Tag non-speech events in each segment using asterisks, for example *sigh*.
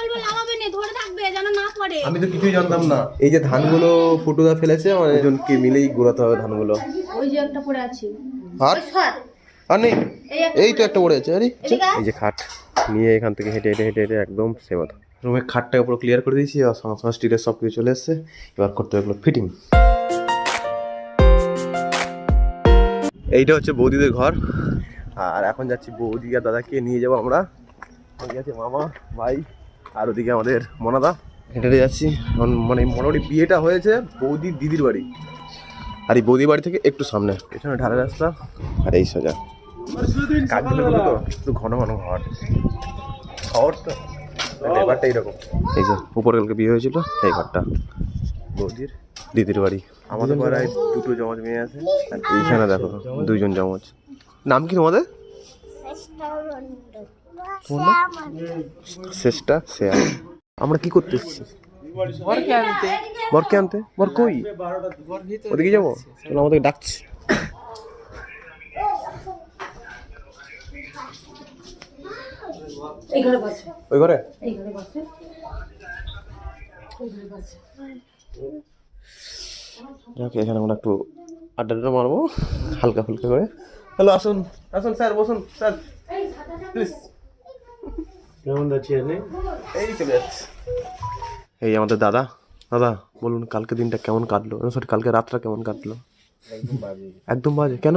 বলব লাগাবে না ধরে থাকবে যেন না পড়ে। আমি তো কিছুই জানতাম না। এই যে ধানগুলো ফুটুদা ফেলেছে অনেকজনকে মিলেই ঘোরাতে হবে ধানগুলো। ওই যে একটা পড়ে আছে। আর? আর নেই? এই তো একটা পড়ে আছে আরে এই যে খাট নিয়ে এখান থেকে হেঁটে হেঁটে হেঁটে হেঁটে একদম সেমত রুমের খাটটাকে পুরো ক্লিয়ার করে দিয়েছি আর সঙ্গে সঙ্গে স্টিলের সব কিছু চলে এসছে। এবার করতে হবে ফিটিং এইটা হচ্ছে বৌদিদের ঘর। আর এখন যাচ্ছি বৌদি আর দাদাকে নিয়ে যাব আমরা। ওদিকে আছে মামা ভাই। আর ওদিকে আমাদের মনাদা। হেঁটে হেঁটে যাচ্ছি। এখন মানে মোটামুটি বিয়েটা হয়েছে বৌদির দিদির বাড়ি। আর এই বৌদির বাড়ি থেকে একটু সামনে। পেছনে ঢালা রাস্তা। আর এই সোজা। কাজগুলো তো একটু ঘন ঘন ঘর শহর তো ব্যাপারটা এইরকম। এই যে উপর কালকে বিয়ে হয়েছিল এই ঘরটা। বৌদির। দিদির বাড়ি। আমাদের পাড়ায় দুটো জমজ মেয়ে আছে। আর এইখানে দেখো দুইজন জমজ। নাম কি তোমাদের? শেষটা শেয়ার। আমরা কি করতে এসেছি? বরকে আনতে। বর কই? ওদিকে যাব? চলো আমাদের ডাকছি। ওই ঘরে? এখানে আমরা একটু আড্ডাটা মারবো হালকা ফুলকা করে। হ্যালো আসুন। আসুন স্যার বসুন স্যার। প্লিজ। কেমন যাচ্ছি এই চলে যাচ্ছে। এই আমাদের দাদা দাদা বলুন কালকে দিনটা কেমন কাটলো? সরি কালকে রাতটা কেমন কাটলো? একদম বাজে। একদম বাজে। কেন?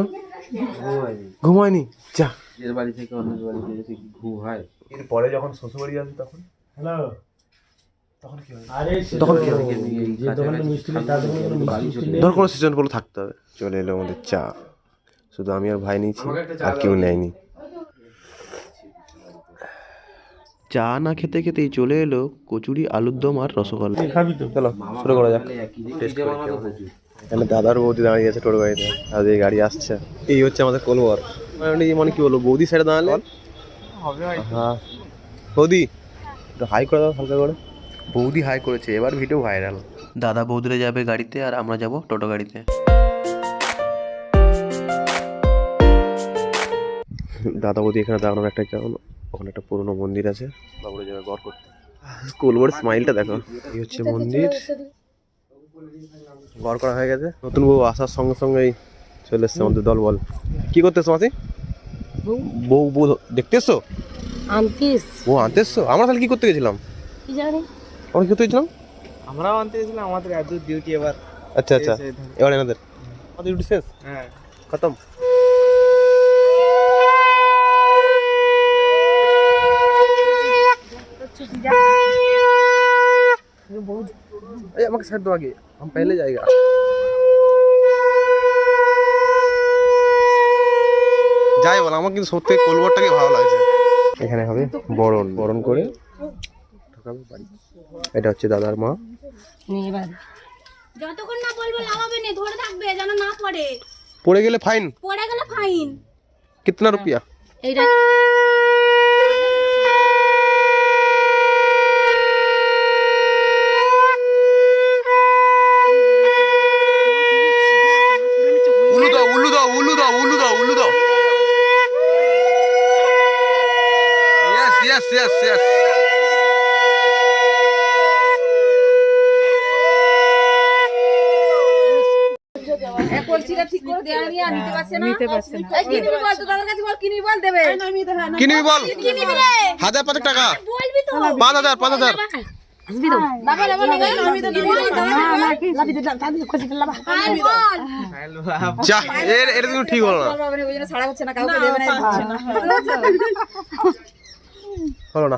ঘুমায়নি। যা। এর বাড়ি থেকে অন্য বাড়িতে যদি ঘুম হয় এরপরে যখন শ্বশুর বাড়ি আসবে তখন হ্যালো ধর কোনো সিজন বলে থাকতে হবে। চলে এলো আমাদের চা। শুধু আমি আর ভাই নিয়েছি আর কেউ নেয়নি। চা না খেতে খেতেই চলে এলো কচুরি আলুর দম আর রসগোল্লা। খাবি তো। চলো শুরু করা যাক। এখানে দাদার বৌদি দাঁড়িয়ে আছে টোটো গাড়িতে। আর এই গাড়ি আসছে। এই হচ্ছে আমাদের কলবর মানে মানে কি বলব বৌদি সাইডে দাঁড়ালে হ্যাঁ। বৌদি একটু হাই করে দাও হালকা করে। বৌদি হাই করেছে এবার ভিডিও ভাইরাল দাদা বৌদিরা যাবে গাড়িতে আর আমরা যাব টোটো গাড়িতে। দাদা বৌদি এখানে দাঁড়ানোর একটা কারণ ওখানে একটা পুরনো মন্দির আছে। বাবুরা যাবে গড় করতে। স্কুলবোর্ড স্মাইলটা দেখো। এই হচ্ছে মন্দির। গড় করা হয়ে গেছে। নতুন বউ আসার সঙ্গে সঙ্গেই চলে এসছে আমাদের দল বল কি করতেছো মাসি? বউ। বউ দেখতে এসছো আনতিস। বউ আনতে এসছো আমরা তাহলে কি করতে গেছিলাম? কি জানি। আমরা কি করতে গেছিলাম? আমরাও আনতে গেছিলাম আমাদের এত ডিউটি এবার। আচ্ছা আচ্ছা। এবার এনাদের। আমাদের ডিউটি শেষ? হ্যাঁ। খতম? এই আমাকে সাইড দो आगे हम पहले जाएगा যাই বল আমার কিন্তু সত্যি কোলবরটাকে ভালো লাগছে এখানে হবে বরণ বরণ করে ঢোকাবো বাড়ি এটা হচ্ছে দাদার মা যতক্ষণ না বলবো লাগাবে না ধরে থাকবে যেন না পড়ে পড়ে গেলে ফাইন পড়ে গেলে ফাইন কিতনা রুপিয়া এইটা না কি নিবি বল হাজার পাঁচেক টাকা পাঁচ হাজার পাঁচ ঠিক হলো না হলো না।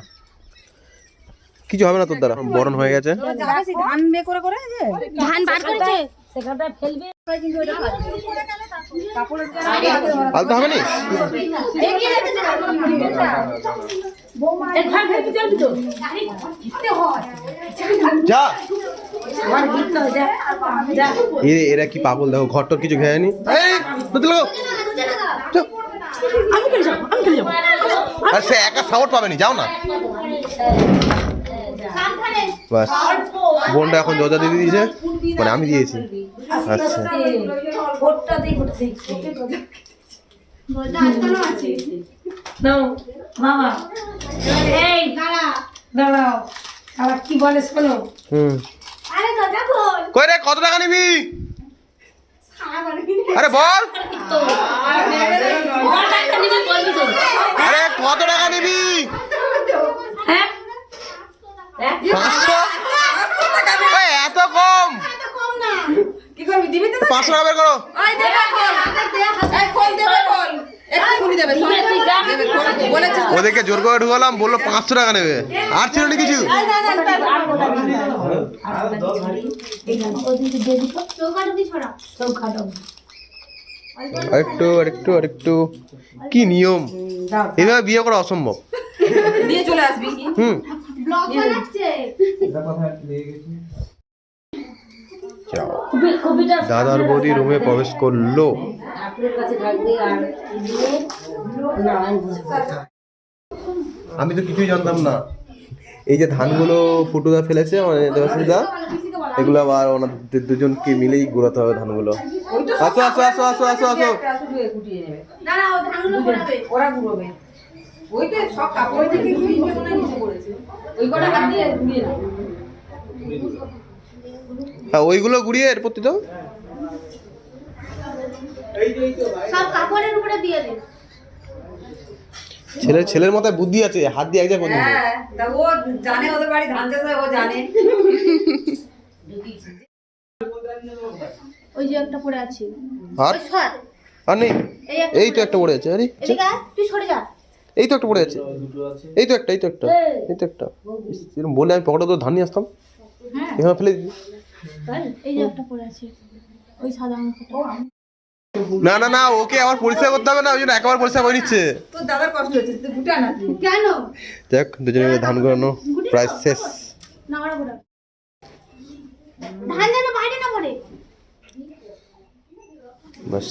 কিছু হবে না তোর দ্বারা। বরণ হয়ে গেছে। ধান বে করে করে ধান বার করেছে? সেখানটা ফেলবে আলতো হবে নি? যা। এরা কি পাগল দেখো ঘর টর কিছু ঘেয়নি লাগো যাও। আর সে একা সাপোর্ট পাবেনি যাও না। বাস বোনটা এখন জজা দিয়ে দিয়েছে মানে আমি দিয়েছি। আচ্ছা। দাঁড়াও। আবার কি বলে শোনো? হুম। আরে দরজা খোল কই রে কত টাকা নিবি? আরে বল আরে কত টাকা নিবি হ্যাঁ এত কম কম না কি করবি দিবি পাঁচশো টাকা বের করো ওদেরকে জোর করে ঢুকালাম বলল পাঁচশো টাকা নেবে আর ছিল না কিছু আরেকটু আরেকটু আরেকটু কি নিয়ম? এভাবে বিয়ে করা অসম্ভব। দিয়ে চলে আসবি। হুম। দাদার বৌদি রুমে প্রবেশ করল। আমি তো কিছুই জানতাম না। এই যে ধানগুলো ফুটুদা ফেলেছে মানে দেবাশিসদা এগুলো আবার ওনাদের দুজনকে মিলেই গুড়াতে হবে ধানগুলো। আসো আসো আসো আসো আসো আসো। ওরা ওই তো সব কাপড় থেকে মনে হয় নিচে পড়েছে। ওই কটা হাত দিয়ে গুড়িয়ে হ্যাঁ ওইগুলো গুড়িয়ে এর প্রতি তো সব কাপড়ের উপরে দিয়ে দিন ছেলে ছেলের মাথায় বুদ্ধি আছে হাত দিয়ে এক জায়গায় করতে হ্যাঁ তা ও জানে ওদের বাড়ি ধান চাষ হয় ও জানে। *laughs* ওই যে একটা পড়ে আছে। আর? আর নেই। এই তো একটা পড়ে আছে আরে তুই সরে যা। এই তো একটা পড়ে আছে। এই তো একটা এই তো একটা এই। তো একটা। এরকম বলে আমি পকেটে তো ধান নিয়ে আসতাম। এখানে ফেলে দিই এই যে একটা পড়ে আছে। ওই সাদা অংশটা। না না না ওকে আবার পরিষ্কার করতে হবে না ওই জন্য একবার পরিষ্কার করে নিচ্ছে। তোর দাদার কষ্ট হচ্ছে তুই গুটা না তুই। কেন? দেখ দুজনে মিলে ধান করানো প্রায় শেষ। না ওরা ঘোরা ধান যেন বাইরে না পড়ে। বাস।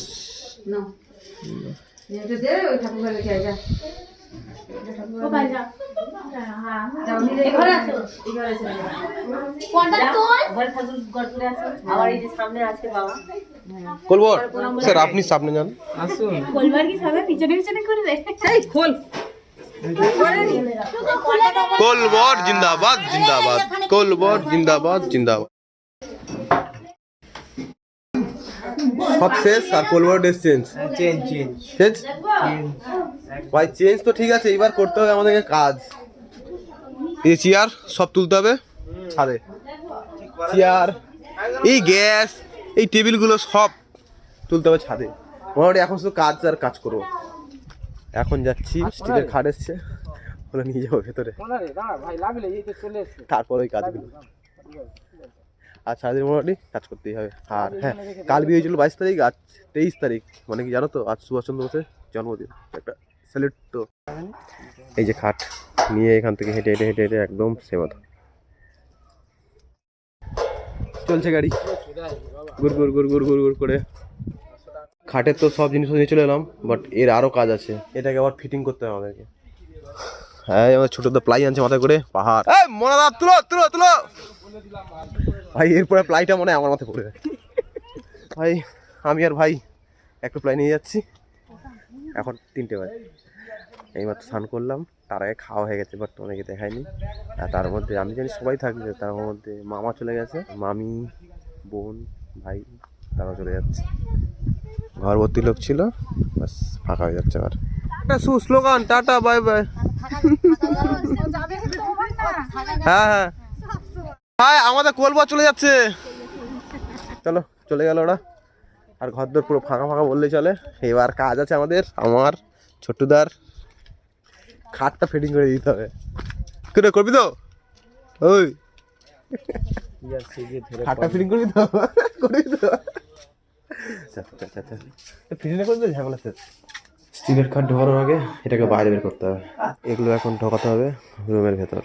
না। হ্যাঁ সামনে স্যার আপনি সামনে যান। আসুন। কি সবাই পিছনে পিছনে করবে খোল। কোলবর জিন্দাবাদ জিন্দাবাদ। কোলবর জিন্দাবাদ জিন্দাবাদ। সব শেষ আর কোলবর ড্রেস চেঞ্জ চেঞ্জ ভাই চেঞ্জ তো ঠিক আছে এবার করতে হবে আমাদেরকে কাজ। এই চেয়ার সব তুলতে হবে। ছাদে। চেয়ার এই গ্যাস এই টেবিলগুলো সব তুলতে হবে ছাদে। মোটামুটি এখন শুধু কাজ আর কাজ করব। এখন যাচ্ছি স্টিলের খাট এসছে। ওগুলো নিয়ে যাব ভেতরে। তারপর ওই কাজগুলো। আর সারাদিন মোটামুটি কাজ করতেই হবে। আর হ্যাঁ কাল বিয়ে হয়েছিল বাইশ তারিখ আজ তেইশ তারিখ। মানে কি জানো তো আজ সুভাষচন্দ্র বোসের জন্মদিন। একটা স্যালুট তো। এই যে খাট নিয়ে এখান থেকে হেঁটে হেঁটে হেঁটে হেঁটে একদম সেমত চলছে গাড়ি। গুড় গুড় গুড় গুড় গুড় গুড় করে। খাটের তো সব জিনিস নিয়ে চলে এলাম বাট এর আরও কাজ আছে। এটাকে আবার ফিটিং করতে হবে আমাদেরকে। হ্যাঁ আমার ছোট তো প্লাই আনছে মাথায় করে পাহাড়। এই মনাদা তুলো তুলো তুলো। ভাই এরপরে প্লাইটা মনে হয় আমার মাথায় পড়বে ভাই আমি আর ভাই একটু প্লাই নিয়ে যাচ্ছি। এখন তিনটে বাজে। এইমাত্র স্নান করলাম তার আগে খাওয়া হয়ে গেছে বাট অনেকে দেখায়নি আর তার মধ্যে আমি জানি সবাই থাকবে তার মধ্যে মামা চলে গেছে মামি বোন ভাই তারা চলে যাচ্ছে। ঘর ভর্তি লোক ছিল বাস ফাঁকা হয়ে যাচ্ছে আবার একটা সুস্লোগান টাটা বাই বাই হ্যাঁ হ্যাঁ। হ্যাঁ আমাদের কোলবা চলে যাচ্ছে। চলো চলে গেল ওরা। আর ঘর দর পুরো ফাঁকা ফাঁকা বললে চলে। এবার কাজ আছে আমাদের আমার ছোট্টুদার খাটটা ফিটিং করে দিতে হবে। করে করবি তো? ওই। খাটটা ফিটিং করবি তো করবি তো ফিটিং ঝামেলা শেষ স্টিলের খাট ঢোকানোর আগে এটাকে বাইরে বের করতে হবে। এগুলো এখন ঢোকাতে হবে রুমের ভেতর।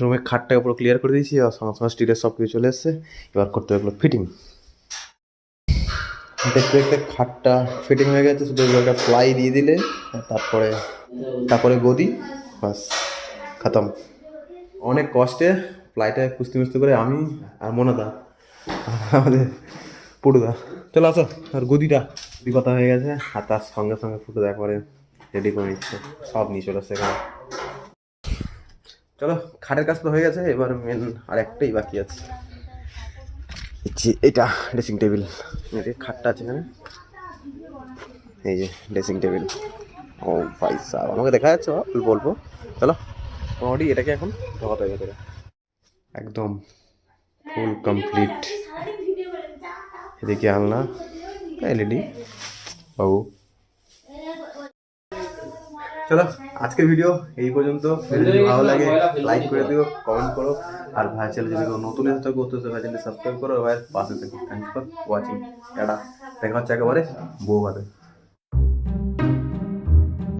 রুমের খাটটাকে পুরো ক্লিয়ার করে দিয়েছি আর সঙ্গে সঙ্গে স্টিলের সব কিছু চলে এসছে। এবার করতে হবে ফিটিং দেখতে দেখতে খাটটা ফিটিং হয়ে গেছে, শুধু একটা প্লাই দিয়ে দিলে, তারপরে তারপরে গদি বাস খতম। অনেক কষ্টে প্লাইটা কুস্তি মুস্তি করে আমি আর মোনাদা, আমাদের পুটুদা। চলো আসো, আর গদিটা কথা হয়ে গেছে, আর তার সঙ্গে সঙ্গে পুটুদা একবারে রেডি করে নিচ্ছে, সব নিয়ে চলে এসছে এখানে। চলো খাটের কাজ তো হয়ে গেছে এবার মেন আর একটাই বাকি আছে। এটা ড্রেসিং টেবিল খাটটা আছে এখানে। এই যে ড্রেসিং টেবিল ও ভাই সাহেব আমাকে দেখা যাচ্ছে অল্প চলো। মোটামুটি এটাকে এখন ঢোকাতে হবে ভেতরে একদম ফুল কমপ্লিট এদিকে আলনা এলইডি বাবু। চলো আজকের ভিডিও এই পর্যন্ত। যদি ভালো লাগে লাইক করে দিও কমেন্ট করো। আর ভাই চ্যানেল যদি কোনো নতুন এসে থাকো তো ভাই চ্যানেল সাবস্ক্রাইব করো। ভাইয়ের পাশে থাকো। Thanks for watching tata. দেখা হচ্ছে একেবারে বউ